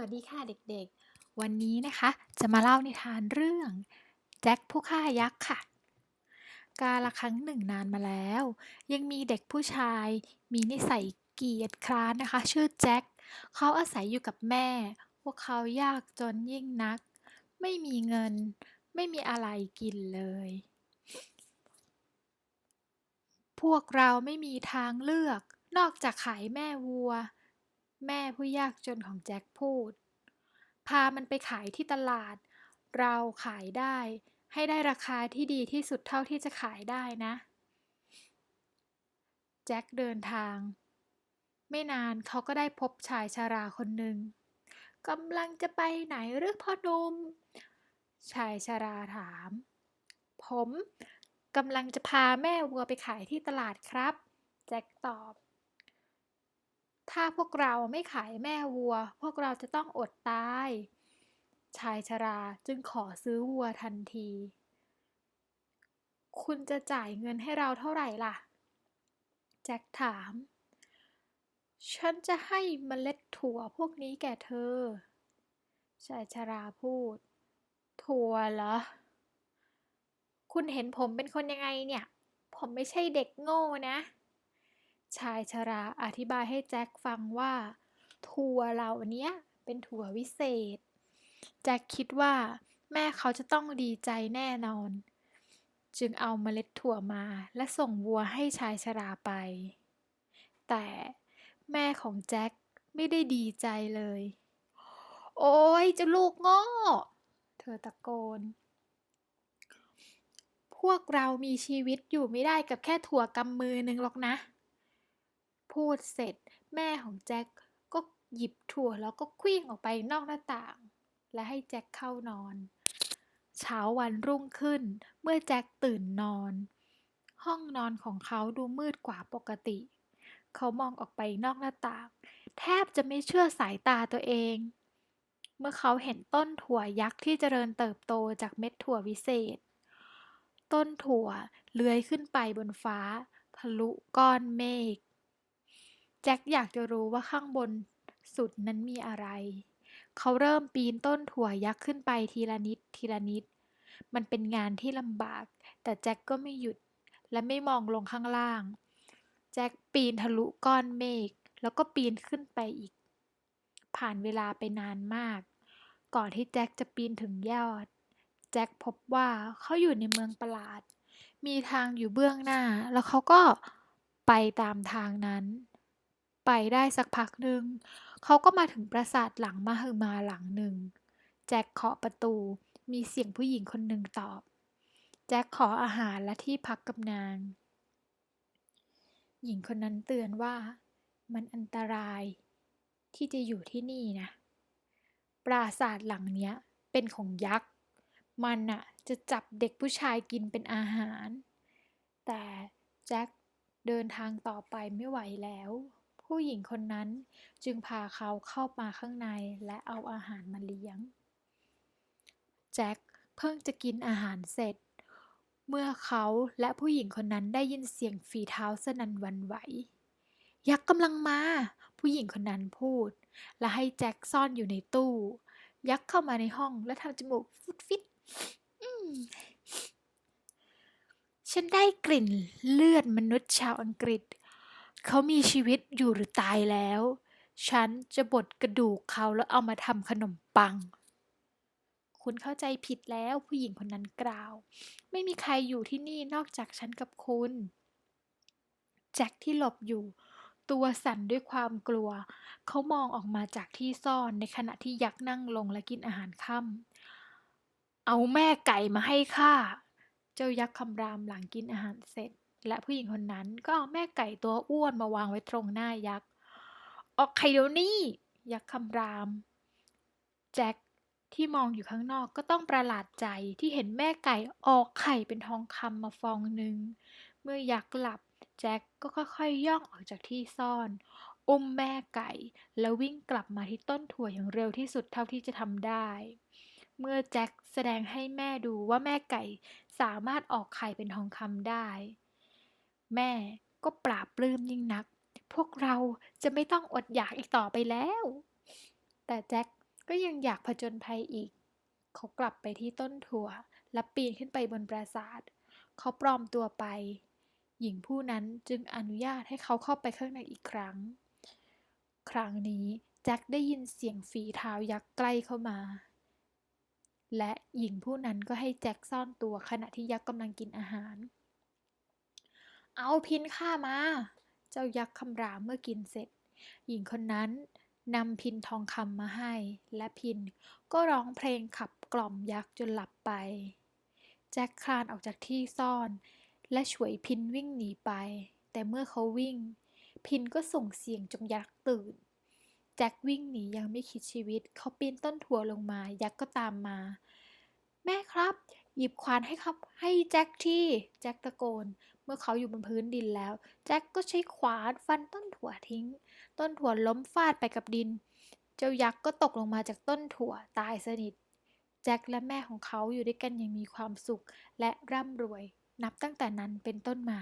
วัสดีค่ะเด็กๆ วันนี้นะคะจะมาเล่านิทานเรื่องแจ็คผู้ฆ่ายักษ์ค่ะ กาละครั้งหนึ่งนานมาแล้ว ยังมีเด็กผู้ชาย มีนิสัยเกียจคร้านนะคะ ชื่อแจ็คเขาอาศัยอยู่กับแม่ พวกเขายากจนยิ่งนัก ไม่มีเงิน ไม่มีอะไรกินเลย พวกเราไม่มีทางเลือก นอกจากขายแม่วัว แม่ผู้ยากจนของแจ็คพูด พามันไปขายที่ตลาด เราขายได้ ให้ได้ราคาที่ดีที่สุดเท่าที่จะขายได้นะ แจ็คเดินทาง ไม่นานเขาก็ได้พบชายชาราคนหนึ่งกำลังจะไปไหนหรือพ่อนุมชายชาราถาม ผมกำลังจะพาแม่วัวไปขายที่ตลาดครับ แจ็คตอบ ถ้าพวกเราไม่ขายแม่วัว พวกเราจะต้องอดตาย ชายชราจึงขอซื้อวัวทันที คุณจะจ่ายเงินให้เราเท่าไหร่ล่ะ แจ็คถาม ฉันจะให้เมล็ดถั่วพวกนี้แก่เธอ ชายชราพูด ถั่วเหรอ คุณเห็นผมเป็นคนยังไงเนี่ย ผมไม่ใช่เด็กโง่นะ ชายชราอธิบายให้แจ็คฟังว่า ถั่วเหล่านี้เป็นถั่ววิเศษ แจ็คคิดว่า แม่เขาจะต้องดีใจแน่นอน จึงเอาเมล็ดถั่วมาและส่งวัวให้ชายชราไป แต่แม่ของแจ็คไม่ได้ดีใจเลย โอ้ยเจะลูกโง่เธอตะโกน พวกเรามีชีวิตอยู่ไม่ได้กับแค่ถั่วกำมือหนึ่งหรอกนะ พูดเสร็จ แม่ของแจ็คก็หยิบถั่วแล้วก็คลื่องออกไปนอกหน้าต่าง และให้แจ็คเข้านอน เช้าวันรุ่งขึ้น เมื่อแจ็คตื่นนอน ห้องนอนของเขาดูมืดกว่าปกติ เขามองออกไปนอกหน้าต่าง แทบจะไม่เชื่อสายตาตัวเอง เมื่อเขาเห็นต้นถั่วยักษ์ที่เจริญเติบโตจากเม็ดถั่ววิเศษ ต้นถั่วเลื้อยขึ้นไปบนฟ้า ทะลุก้อนเมฆ แจ็คอยากจะรู้ว่าข้างบนสุดนั้นมีอะไร เขาเริ่มปีนต้นถั่วยักษ์ขึ้นไปทีละนิดทีละนิด มันเป็นงานที่ลำบาก แต่แจ็คก็ไม่หยุดและไม่มองลงข้างล่าง แจ็คปีนทะลุก้อนเมฆแล้วก็ปีนขึ้นไปอีก ผ่านเวลาไปนานมาก ก่อนที่แจ็คจะปีนถึงยอด แจ็คพบว่าเขาอยู่ในเมืองประหลาด มีทางอยู่เบื้องหน้า แล้วเขาก็ไปตามทางนั้น ไปได้สักพักหนึ่ง เขาก็มาถึงปราสาทหลังมาหึมาหลังหนึ่ง แจ็คเคาะประตู มีเสียงผู้หญิงคนหนึ่งตอบ แจ็คขออาหารและที่พักกับนาง หญิงคนนั้นเตือนว่า มันอันตราย ที่จะอยู่ที่นี่นะ ปราสาทหลังเนี้ย เป็นของยักษ์ มันน่ะจะจับเด็กผู้ชายกินเป็นอาหาร แต่แจ็คเดินทางต่อไปไม่ไหวแล้ว ผู้หญิงคนนั้นจึงพาเขาเข้ามาข้างในและเอาอาหารมาเลี้ยง แจ็คเพิ่งจะกินอาหารเสร็จ เมื่อเขาและผู้หญิงคนนั้นได้ยินเสียงฝีเท้าสนั่นวันไหว ยักษ์กำลังมา ผู้หญิงคนนั้นพูด และให้แจ็คซ่อนอยู่ในตู้ ยักษ์เข้ามาในห้องและทำจมูกฟุดฟิตอืมฉันได้กลิ่นเลือดมนุษย์ชาวอังกฤษ เขามีชีวิตอยู่หรือตายแล้ว ฉันจะบดกระดูกเขาแล้วเอามาทำขนมปัง คุณเข้าใจผิดแล้วผู้หญิงคนนั้นกล่าว ไม่มีใครอยู่ที่นี่นอกจากฉันกับคุณแจ็คที่หลบอยู่ ตัวสั่นด้วยความกลัว เขามองออกมาจากที่ซ่อนในขณะที่ยักษ์นั่งลงและกินอาหารค่ำเอาแม่ไก่มาให้ข้า เจ้ายักษ์คำรามหลังกินอาหารเสร็จ และผู้หญิงคนนั้นก็เอาแม่ไก่ตัวอ้วนมาวางไว้ตรงหน้ายักษ์ ออกไข่เดี๋ยวนี้ ยักษ์คำราม แจ็คที่มองอยู่ข้างนอกก็ต้องประหลาดใจที่เห็นแม่ไก่ออกไข่เป็นทองคำมาฟองหนึ่ง เมื่อยักษ์หลับ แจ็คก็ค่อยๆย่องออกจากที่ซ่อน อุ้มแม่ไก่ แล้ววิ่งกลับมาที่ต้นถั่วอย่างเร็วที่สุดเท่าที่จะทำได้ เมื่อแจ็คแสดงให้แม่ดูว่าแม่ไก่สามารถออกไข่เป็นทองคำได้ แม่ก็ปราบปลื้มยิ่งนัก พวกเราจะไม่ต้องอดอยากอีกต่อไปแล้ว แต่แจ็คก็ยังอยากผจญภัยอีก เขากลับไปที่ต้นถั่ว และปีนขึ้นไปบนปราสาท เขาปลอมตัวไป หญิงผู้นั้นจึงอนุญาตให้เขาเข้าไปข้างในอีกครั้ง ครั้งนี้แจ็คได้ยินเสียงฝีเท้ายักษ์ใกล้เข้ามา และหญิงผู้นั้นก็ให้แจ็คซ่อนตัวขณะที่ยักษ์กำลังกินอาหาร เอาพินข้ามา เจ้ายักษ์คำรามเมื่อกินเสร็จ หญิงคนนั้นนำพินทองคำมาให้ และพินก็ร้องเพลงขับกล่อมยักษ์จนหลับไป แจ็คคลานออกจากที่ซ่อน และฉวยพินวิ่งหนีไป แต่เมื่อเขาวิ่ง พินก็ส่งเสียงจนยักษ์ตื่น แจ็ควิ่งหนียังไม่คิดชีวิต เขาปีนต้นถั่วลงมา ยักษ์ก็ตามมา แม่ครับ หยิบขวานให้ครับ ให้แจ็คที่ แจ็คตะโกน มื่อเขาอยู่บนพื้นดินแล้ว แจ็คก็ใช้ขวานฟันต้นถั่วทิ้ง ต้นถั่วล้มฟาดไปกับดิน เจ้ายักษ์ก็ตกลงมาจากต้นถั่วตายสนิท แจ็คและแม่ของเขาอยู่ด้วยกันอย่างมีความสุขและร่ำรวย นับตั้งแต่นั้นเป็นต้นมา